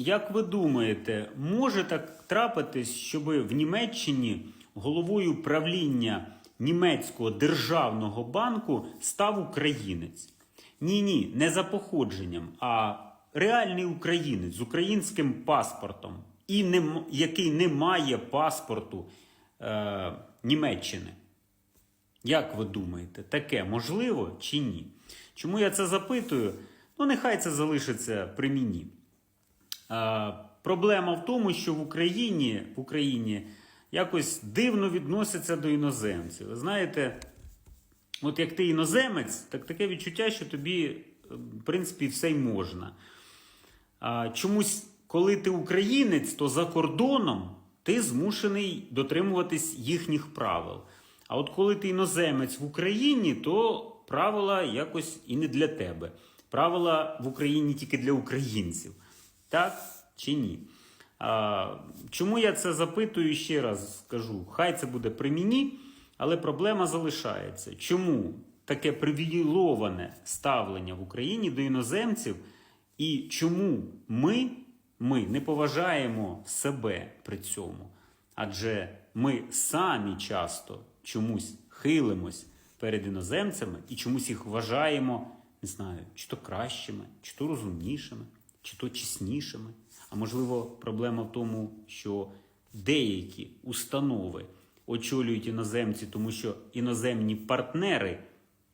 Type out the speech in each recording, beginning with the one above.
як ви думаєте, може так трапитись, щоб в Німеччині головою правління німецького державного банку став українець? Ні, ні, не за походженням, а реальний українець з українським паспортом, і не, який не має паспорту е, Німеччини. Як ви думаєте, таке можливо чи ні? Чому я це запитую? Ну, нехай це залишиться при мені. А, проблема в тому, що в Україні, в Україні якось дивно відносяться до іноземців. Ви знаєте, от як ти іноземець, так таке відчуття, що тобі, е, в принципі, все й можна. Чомусь, коли ти українець, то за кордоном ти змушений дотримуватись їхніх правил. А от коли ти іноземець в Україні, то правила якось і не для тебе. Правила в Україні тільки для українців. Так чи ні? А, чому я це запитую ще раз скажу? Хай це буде при мені, але проблема залишається. Чому таке привілейоване ставлення в Україні до іноземців? І чому ми, ми не поважаємо себе при цьому? Адже ми самі часто чомусь хилимось перед іноземцями і чомусь їх вважаємо, не знаю, чи то кращими, чи то розумнішими, чи то чеснішими. А можливо, проблема в тому, що деякі установи очолюють іноземці, тому що іноземні партнери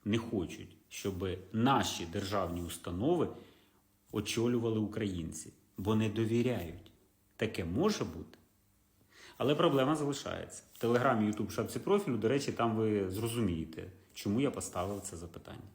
не хочуть, щоб наші державні установи очолювали українці, бо не довіряють. Таке може бути. Але проблема залишається. В телеграмі, Ютуб, шапці профілю, до речі, там ви зрозумієте, чому я поставив це запитання.